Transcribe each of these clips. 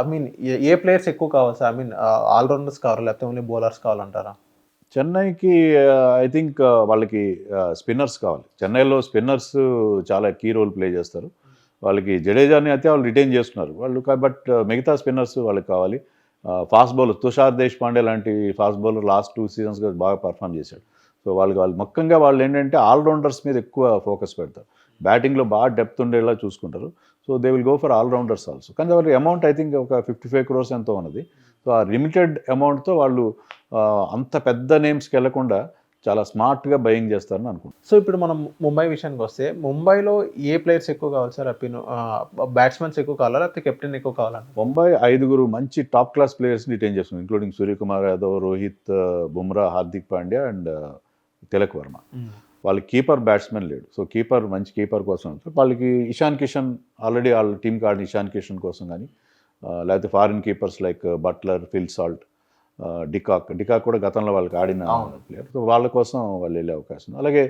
I mean A players ఎక్కువ కావాలి sir? I mean all-rounders కావాలి లేకపోతే ఓన్లీ బౌలర్స్ కావాలంటారా? చెన్నైకి ఐ థింక్ వాళ్ళకి స్పిన్నర్స్ కావాలి. చెన్నైలో స్పిన్నర్స్ చాలా కీ రోల్ ప్లే చేస్తారు. వాళ్ళకి జడేజాని అయితే వాళ్ళు రిటైన్ చేస్తున్నారు. వాళ్ళు బట్ మిగతా స్పిన్నర్స్ వాళ్ళకి కావాలి. ఫాస్ట్ బౌలర్ తుషార్ దేశ్ పాండే లాంటి ఫాస్ట్ బౌలర్ లాస్ట్ టూ సీజన్స్గా బాగా పర్ఫామ్ చేశాడు. సో వాళ్ళకి వాళ్ళు ముఖ్యంగా వాళ్ళు ఏంటంటే ఆల్రౌండర్స్ మీద ఎక్కువ ఫోకస్ పెడతారు. బ్యాటింగ్లో బాగా డెప్త్ ఉండేలా చూసుకుంటారు. So they will go for allrounders also కానీ వాళ్ళ అమౌంట్ ఐ థింక్ ఒక ఫిఫ్టీ ఫైవ్ క్రోర్స్ ఎంతో ఉన్నది. సో ఆ లిమిటెడ్ అమౌంట్తో వాళ్ళు అంత పెద్ద నేమ్స్కి వెళ్ళకుండా చాలా స్మార్ట్గా బయింగ్ చేస్తారని అనుకుంటున్నాను. సో ఇప్పుడు మనం ముంబై విషయానికి వస్తే ముంబైలో ఏ ప్లేయర్స్ ఎక్కువ కావాలి సార్? అపిన్ బ్యాట్స్మెన్స్ ఎక్కువ కావాలా? లేకపోతే కెప్టెన్ ఎక్కువ కావాలంట ముంబై ఐదుగురు మంచి టాప్ క్లాస్ ప్లేయర్స్ రిటైన్ చేస్తుంది ఇంక్లూడింగ్ సూర్యకుమార్ యాదవ్ రోహిత్ బుమ్రా హార్దిక్ పాండ్యా అండ్ తిలక్ వర్మ. వాళ్ళకి కీపర్ బ్యాట్స్మెన్ లేడు. సో కీపర్ మంచి కీపర్ కోసం వాళ్ళకి ఇషాన్ కిషన్ ఆల్రెడీ వాళ్ళ టీంకి ఆడిన ఇషాన్ కిషన్ కోసం కానీ లేకపోతే foreign keepers like Buttler Phil Salt de Kock de Kock కూడా గతంలో వాళ్ళకి ఆడిన. ప్లేయర్. సో వాళ్ళ కోసం వాళ్ళు వెళ్ళే అవకాశం. అలాగే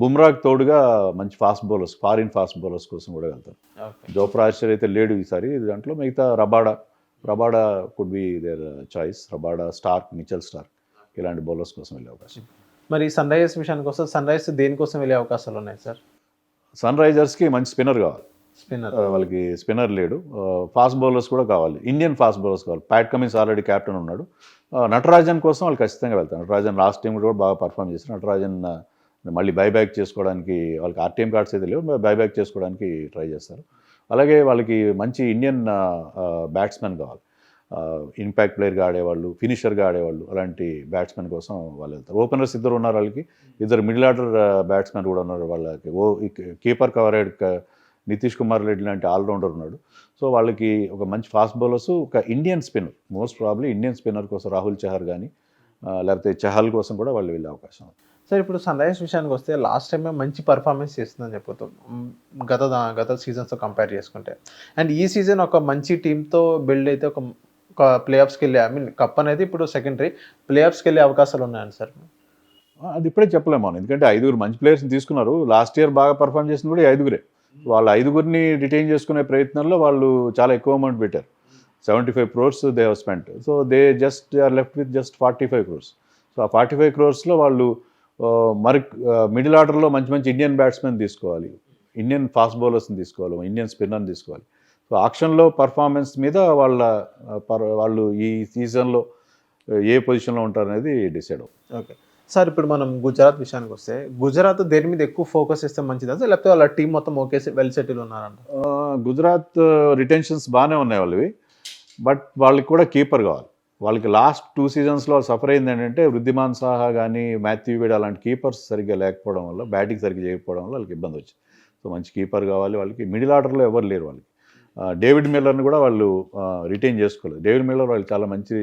బుమ్రాకి తోడుగా మంచి fast bowlers foreign fast bowlers కోసం కూడా వెళ్తారు. జోఫ్రా ఆర్చర్ అయితే లేడు ఈసారి. దాంట్లో మిగతా Rabada Rabada could be there choice Rabada Starc Mitchell Starc ఇలాంటి బౌలర్స్ కోసం వెళ్ళే అవకాశం. మరి సన్ రైజర్స్ విషయానికి వస్తే సన్ రైజర్స్ దేనికోసం వెళ్ళే అవకాశాలు ఉన్నాయి సార్ సన్ రైజర్స్కి మంచి స్పిన్నర్ కావాలి. స్పిన్నర్ వాళ్ళకి స్పిన్నర్ లేడు. ఫాస్ట్ బౌలర్స్ కూడా కావాలి. ఇండియన్ ఫాస్ట్ బౌలర్స్ కావాలి. ప్యాట్ కమిన్స్ ఆల్రెడీ కెప్టెన్ ఉన్నాడు. నటరాజన్ కోసం వాళ్ళు ఖచ్చితంగా వెళ్తారు. నటరాజన్ లాస్ట్ టైం కూడా బాగా పర్ఫామ్ చేశారు. నటరాజన్ మళ్ళీ బైబ్యాక్ చేసుకోవడానికి వాళ్ళకి ఆర్టీఎం కార్డ్స్ అయితే లేవు. బైబ్యాక్ చేసుకోవడానికి ట్రై చేస్తారు. అలాగే వాళ్ళకి మంచి ఇండియన్ బ్యాట్స్మెన్ కావాలి. ఇంపాక్ట్ ప్లేయర్గా ఆడేవాళ్ళు ఫినిషర్గా ఆడేవాళ్ళు అలాంటి బ్యాట్స్మెన్ కోసం వాళ్ళు వెళ్తారు. ఓపెనర్స్ ఇద్దరు ఉన్నారు వాళ్ళకి. ఇద్దరు మిడిల్ ఆర్డర్ బ్యాట్స్మెన్ కూడా ఉన్నారు వాళ్ళకి. ఓ కీపర్ కవరేడ్ నితీష్ కుమార్ రెడ్డి లాంటి ఆల్రౌండర్ ఉన్నాడు. సో వాళ్ళకి ఒక మంచి ఫాస్ట్ బౌలర్స్ ఒక Indian spinner most probably Indian spinner కోసం రాహుల్ చహర్ కానీ లేకపోతే చహల్ కోసం కూడా వాళ్ళు వెళ్ళే అవకాశం ఉంది. సార్ ఇప్పుడు సన్ రైజర్స్ విషయానికి వస్తే లాస్ట్ టైమే మంచి పర్ఫార్మెన్స్ చేస్తుందని చెప్పుతాం గత గత సీజన్స్తో కంపేర్ చేసుకుంటే. అండ్ ఈ సీజన్ ఒక మంచి టీంతో బిల్డ్ అయితే ఒక ప్లే ఆఫ్స్కి వెళ్ళే ఐ మీన్ కప్ అనేది ఇప్పుడు సెకండరీ ప్లే ఆఫ్స్కి వెళ్ళే అవకాశాలు ఉన్నాయండి సార్. అది ఇప్పుడే చెప్పలేము మనం. ఎందుకంటే ఐదుగురు మంచి ప్లేయర్స్ని తీసుకున్నారు. లాస్ట్ ఇయర్ బాగా పర్ఫామ్ చేసింది కూడా ఐదుగురే. వాళ్ళ ఐదుగురిని రిటైన్ చేసుకునే ప్రయత్నంలో వాళ్ళు చాలా ఎక్కువ అమౌంట్ పెట్టారు. Seventy five crores they have spent so they just are left with just forty five crores so ఆ ఫార్టీ ఫైవ్ క్రోర్స్లో వాళ్ళు మరి మిడిల్ ఆర్డర్లో మంచి మంచి ఇండియన్ బ్యాట్స్మెన్ తీసుకోవాలి. ఇండియన్ ఫాస్ట్ బౌలర్స్ని తీసుకోవాలి. ఇండియన్ స్పిన్నర్ని తీసుకోవాలి. సో ఆక్షన్లో పర్ఫార్మెన్స్ మీద వాళ్ళ వాళ్ళు ఈ సీజన్లో ఏ పొజిషన్లో ఉంటారనేది డిసైడ్ అవుతుంది. ఓకే సార్ ఇప్పుడు మనం గుజరాత్ విషయానికి వస్తే గుజరాత్ దేని మీద ఎక్కువ ఫోకస్ ఇస్తే మంచిదా? సార్ లేకపోతే వాళ్ళ టీం మొత్తం ఓకే వెల్ సెటిల్ ఉన్నారంట? గుజరాత్ రిటెన్షన్స్ బాగానే ఉన్నాయి వాళ్ళవి. బట్ వాళ్ళకి కూడా కీపర్ కావాలి. వాళ్ళకి లాస్ట్ టూ సీజన్స్లో సఫర్ అయింది ఏంటంటే వృద్ధిమాన్ సాహా కానీ మాథ్యూ వీడ్ అలాంటి కీపర్స్ సరిగ్గా లేకపోవడం వల్ల బ్యాటింగ్ సరిగ్గా చేయకపోవడం వల్ల వాళ్ళకి ఇబ్బంది వచ్చింది. సో మంచి కీపర్ కావాలి వాళ్ళకి. మిడిల్ ఆర్డర్లో ఎవరు లేరు వాళ్ళకి. డేవిడ్ మిల్లర్ని కూడా వాళ్ళు రిటైన్ చేసుకోలేదు. డేవిడ్ మిల్లర్ వాళ్ళకి చాలా మంచి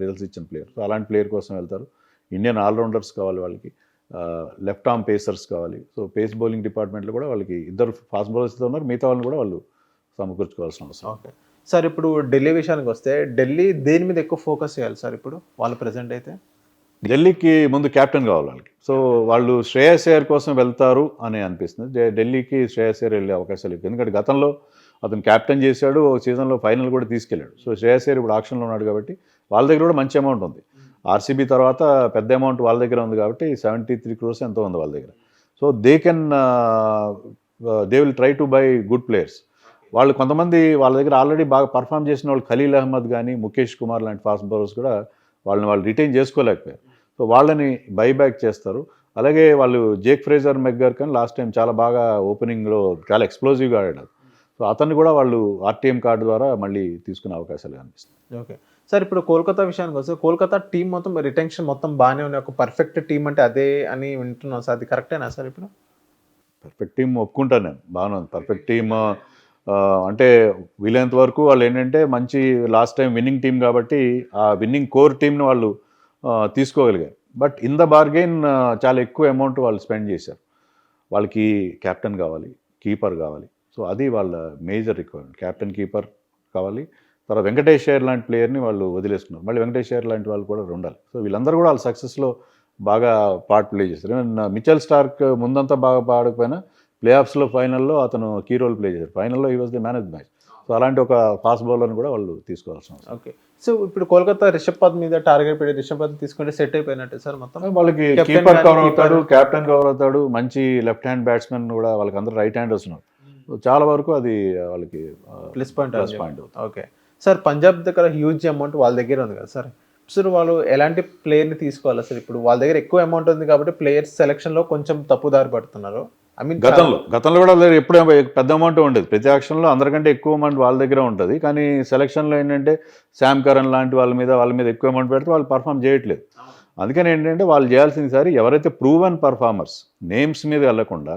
రిజల్ట్స్ ఇచ్చిన ప్లేయర్ సో అలాంటి ప్లేయర్ కోసం వెళ్తారు. ఇండియన్ ఆల్రౌండర్స్ కావాలి వాళ్ళకి. లెఫ్ట్ ఆర్మ్ పేసర్స్ కావాలి. సో పేస్ బౌలింగ్ డిపార్ట్మెంట్లో కూడా వాళ్ళకి ఇద్దరు ఫాస్ట్ బౌలర్స్తో ఉన్నారు. మిగతా వాళ్ళని కూడా వాళ్ళు సమకూర్చుకోవాల్సిన అవసరం. ఓకే సార్ ఇప్పుడు ఢిల్లీ విషయానికి వస్తే ఢిల్లీ దేని మీద ఎక్కువ ఫోకస్ చేయాలి సార్ ఇప్పుడు? వాళ్ళు ప్రెసెంట్ అయితే? ఢిల్లీకి ముందు కెప్టెన్ కావాలి వాళ్ళకి. సో వాళ్ళు శ్రేయస్ అయ్యర్ కోసం వెళ్తారు అని అనిపిస్తుంది. ఢిల్లీకి శ్రేయస్ అయ్యర్ వెళ్ళే అవకాశాలు ఎందుకంటే గతంలో అతను క్యాప్టెన్ చేశాడు సీజన్లో ఫైనల్ కూడా తీసుకెళ్ళాడు. సో శ్రేయస్ అయ్యర్ ఇప్పుడు ఆక్షన్లో ఉన్నాడు కాబట్టి వాళ్ళ దగ్గర కూడా మంచి అమౌంట్ ఉంది. ఆర్సీబీ తర్వాత పెద్ద అమౌంట్ వాళ్ళ దగ్గర ఉంది కాబట్టి సెవెంటీ త్రీ క్రోర్స్ ఎంతో ఉంది వాళ్ళ దగ్గర. So they can they will try to buy good players వాళ్ళు కొంతమంది వాళ్ళ దగ్గర ఆల్రెడీ బాగా పర్ఫామ్ చేసిన వాళ్ళు ఖలీల్ అహ్మద్ కానీ ముఖేష్ కుమార్ లాంటి ఫాస్ట్ బౌలర్స్ కూడా వాళ్ళని వాళ్ళు రిటైన్ చేసుకోలేకపోయారు. సో వాళ్ళని బైబ్యాక్ చేస్తారు. అలాగే వాళ్ళు జేక్ ఫ్రేజర్ మెగ్గర్ కానీ లాస్ట్ టైం చాలా బాగా ఓపెనింగ్లో చాలా ఎక్స్ప్లోజివ్గా ఆడాడు. సో అతన్ని కూడా వాళ్ళు ఆర్టీఎం కార్డు ద్వారా మళ్ళీ తీసుకునే అవకాశాలు కనిపిస్తాయి ఓకే. సార్ ఇప్పుడు కోల్కతా విషయానికి వస్తే కోల్కతా టీం మొత్తం రిటెన్షన్ మొత్తం బాగానే ఉంది. ఒక పర్ఫెక్ట్ టీం అంటే అదే అని వింటున్నాం సార్. అది కరెక్టేనా సార్ ఇప్పుడు? పర్ఫెక్ట్ టీం ఒప్పుకుంటాను నేను. బాగానే ఉంది. పర్ఫెక్ట్ టీమ్ అంటే వీలైనంత వరకు వాళ్ళు ఏంటంటే మంచి లాస్ట్ టైం విన్నింగ్ టీం కాబట్టి ఆ విన్నింగ్ కోర్ టీంని వాళ్ళు తీసుకోగలిగారు. బట్ ఇన్ ద బార్గెన్ చాలా ఎక్కువ అమౌంట్ వాళ్ళు స్పెండ్ చేశారు. వాళ్ళకి కెప్టెన్ కావాలి కీపర్ కావాలి. సో అది వాళ్ళ మేజర్ రిక్వైర్మెంట్. కెప్టెన్ కీపర్ కావాలి. తర్వాత వెంకటేష్ అయ్యర్ లాంటి ప్లేయర్ని వాళ్ళు వదిలేసుకున్నారు మళ్ళీ వెంకటేష్ అయ్యర్ లాంటి వాళ్ళు కూడా ఉండాలి సో వీళ్ళందరూ కూడా వాళ్ళ సక్సెస్లో బాగా పార్ట్ ప్లే చేశారు. ఈవెన్ మిచెల్ స్టార్క్ ముందంతా బాగా పాడకపోయినా ప్లే ఆఫ్స్లో ఫైనల్లో అతను కీ రోల్ ప్లే చేశారు. ఫైనల్లో ఈ was the man of the match. So అలాంటి ఒక ఫాస్ట్ బౌలర్ని కూడా వాళ్ళు తీసుకోవాల్సిన అవసరం. ఓకే. సో ఇప్పుడు కోల్కతా రిషబ్ పద్ మీద టార్గెట్ పెట్టి రిషబ్ పద్ తీసుకుంటే సెట్ అయిపోయినట్టే సార్ మొత్తం? వాళ్ళకి కీపర్ కవర్. అవుతాడు కెప్టెన్ కవర్ అవుతాడు మంచి లెఫ్ట్ హ్యాండ్ బ్యాట్స్మెన్ కూడా వాళ్ళకి అందరూ రైట్ హ్యాండ్ వస్తున్నారు చాలా వరకు అది వాళ్ళకి plus point plus point okay sir Punjab దగ్గర హ్యూజ్ అమౌంట్ వాళ్ళ దగ్గర ఉంది కదా సార్ సార్ వాళ్ళు ఎలాంటి ప్లేయర్ని తీసుకోవాలి సార్ ఇప్పుడు వాళ్ళ దగ్గర ఎక్కువ అమౌంట్ ఉంది కాబట్టి ప్లేయర్స్ సెలక్షన్లో కొంచెం తప్పుదారి పడుతున్నారు. ఐ మీన్ గతంలో గతంలో కూడా వాళ్ళ దగ్గర ఎప్పుడు పెద్ద అమౌంట్ ఉండేది. ప్రతి ఆక్షన్లో అందరికంటే ఎక్కువ అమౌంట్ వాళ్ళ దగ్గర ఉంటుంది. కానీ సెలక్షన్లో ఏంటంటే శామ్ కరణ్ లాంటి వాళ్ళ మీద వాళ్ళ మీద ఎక్కువ అమౌంట్ పెడితే వాళ్ళు పర్ఫామ్ చేయట్లేదు. అందుకని ఏంటంటే వాళ్ళు చేయాల్సింది సరే ఎవరైతే ప్రూవెన్ పర్ఫార్మర్స్ నేమ్స్ మీద వెళ్ళకుండా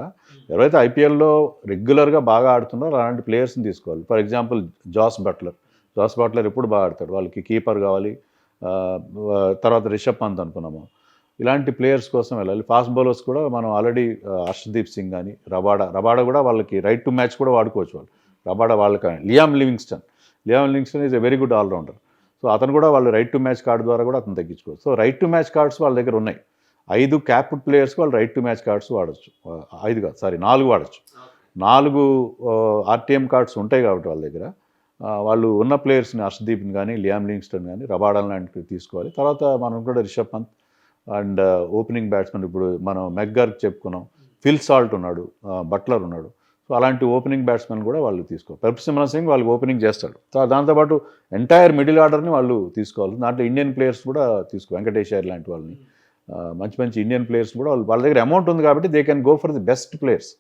ఎవరైతే ఐపీఎల్లో రెగ్యులర్గా బాగా ఆడుతున్నారో అలాంటి ప్లేయర్స్ని తీసుకోవాలి. For example Jos Buttler. Jos Buttler ఎప్పుడు బాగా ఆడతాడు? వాళ్ళకి కీపర్ కావాలి. తర్వాత రిషబ్ పంత్ అనుకున్నాము. ఇలాంటి ప్లేయర్స్ కోసం వెళ్ళాలి. ఫాస్ట్ బౌలర్స్ కూడా మనం ఆల్రెడీ హర్షదీప్ సింగ్ కానీ రబాడా రబాడా కూడా వాళ్ళకి రైట్ టు మ్యాచ్ కూడా వాడుకోవచ్చు వాళ్ళు. రబాడా వాళ్ళకి Liam Livingstone. Liam Livingstone is a very good allrounder so అతను కూడా వాళ్ళు రైట్ టు మ్యాచ్ కార్డు ద్వారా కూడా అతను తగ్గించుకోవచ్చు. So right to match cards వాళ్ళ దగ్గర ఉన్నాయి. ఐదు క్యాప్డ్ ప్లేయర్స్ వాళ్ళు రైట్ టు మ్యాచ్ కార్డ్స్ వాడచ్చు. ఐదు కాదు సారీ నాలుగు వాడచ్చు. నాలుగు ఆర్టీఎం కార్డ్స్ ఉంటాయి కాబట్టి వాళ్ళ దగ్గర. వాళ్ళు ఉన్న ప్లేయర్స్ని హర్షదీప్ని కానీ లియామ్ లింగ్స్టన్ కానీ రబాడన్ లాంటివి తీసుకోవాలి. తర్వాత మనం కూడా Rishabh Pant and opening batsmen ఇప్పుడు మనం మెగ్గర్ చెప్పుకున్నాం. ఫిల్ సాల్ట్ ఉన్నాడు బట్లర్ ఉన్నాడు. సో అలాంటి ఓపెనింగ్ బ్యాట్స్మెన్ కూడా వాళ్ళు తీసుకోవాలి. పెర్ప్ సిమ్రన్ సింగ్ వాళ్ళు ఓపెనింగ్ చేస్తాడు. దాంతోపాటు ఎంటైర్ మిడిల్ ఆర్డర్ని వాళ్ళు తీసుకోవాలి. దాంట్లో ఇండియన్ ప్లేయర్స్ కూడా తీసుకో వెంకటేష్ లాంటి వాళ్ళని. మంచి మంచి ఇండియన్ ప్లేయర్స్ కూడా వాళ్ళు వాళ్ళ దగ్గర అమౌంట్ ఉంది కాబట్టి they can go for the best players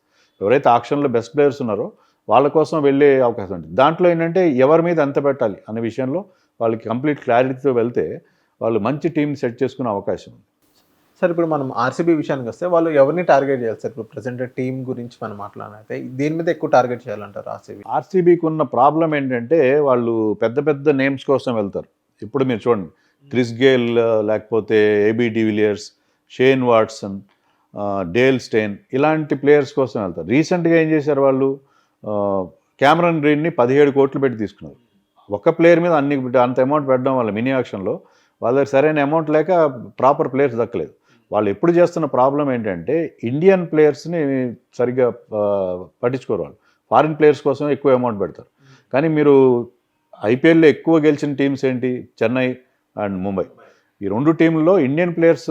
ఎవరైతే ఆక్షన్లో బెస్ట్ ప్లేయర్స్ ఉన్నారో వాళ్ళ కోసం వెళ్ళే అవకాశం ఉంటుంది దాంట్లో ఏంటంటే ఎవరి మీద ఎంత పెట్టాలి అనే విషయంలో వాళ్ళకి కంప్లీట్ క్లారిటీతో వెళ్తే వాళ్ళు మంచి టీం సెట్ చేసుకునే అవకాశం ఉంది. సార్ ఇప్పుడు మనం ఆర్సీబీ విషయానికి వస్తే వాళ్ళు ఎవరిని టార్గెట్ చేయాలి సార్? ఇప్పుడు ప్రజెంట్ టీం గురించి మనం మాట్లాడినైతే దీని మీద ఎక్కువ టార్గెట్ చేయాలంటారు ఆర్సీబీ ఆర్సీబీకి ఉన్న ప్రాబ్లం ఏంటంటే వాళ్ళు పెద్ద పెద్ద నేమ్స్ కోసం వెళ్తారు. ఇప్పుడు మీరు చూడండి క్రిస్ గేల్ లేకపోతే AB de Villiers Shane Watson Dale Steyn ఇలాంటి ప్లేయర్స్ కోసం వెళ్తారు. రీసెంట్గా ఏం చేశారు వాళ్ళు? క్యామరన్ గ్రీన్ని పదిహేడు కోట్లు పెట్టి తీసుకున్నారు. ఒక్క ప్లేయర్ మీద అన్ని అంత అమౌంట్ పెట్టడం వల్ల మినీ ఆక్షన్లో వాళ్ళ దగ్గర సరైన అమౌంట్ లేక ప్రాపర్ ప్లేయర్స్ దక్కలేదు. వాళ్ళు ఎప్పుడు చేస్తున్న ప్రాబ్లం ఏంటంటే ఇండియన్ ప్లేయర్స్ని సరిగ్గా పట్టించుకోరు వాళ్ళు. ఫారిన్ ప్లేయర్స్ కోసం ఎక్కువ అమౌంట్ పెడతారు. కానీ మీరు ఐపీఎల్లో ఎక్కువ గెలిచిన టీమ్స్ ఏంటి? చెన్నై అండ్ ముంబై. ఈ రెండు టీంల్లో ఇండియన్ ప్లేయర్స్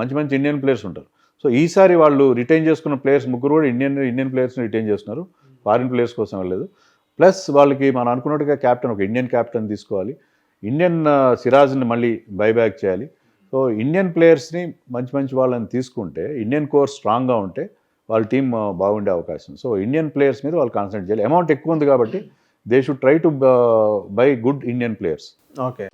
మంచి మంచి ఇండియన్ ప్లేయర్స్ ఉంటారు. సో ఈసారి వాళ్ళు రిటైన్ చేసుకున్న ప్లేయర్స్ ముగ్గురు కూడా ఇండియన్ ఇండియన్ ప్లేయర్స్ని రిటైన్ చేస్తున్నారు. ఫారిన్ ప్లేయర్స్ కోసం వెళ్ళలేదు. ప్లస్ వాళ్ళకి మనం అనుకున్నట్టుగా క్యాప్టెన్ ఒక ఇండియన్ క్యాప్టెన్ తీసుకోవాలి. ఇండియన్ సిరాజ్ని మళ్ళీ బైబ్యాక్ చేయాలి. సో ఇండియన్ ప్లేయర్స్ని మంచి మంచి వాళ్ళని తీసుకుంటే ఇండియన్ కోర్స్ స్ట్రాంగ్గా ఉంటే వాళ్ళ టీం బాగుండే అవకాశం. సో ఇండియన్ ప్లేయర్స్ మీద వాళ్ళు కాన్సన్ట్రేట్ చేయాలి. అమౌంట్ ఎక్కువ ఉంది కాబట్టి they should try to buy good Indian players. Okay.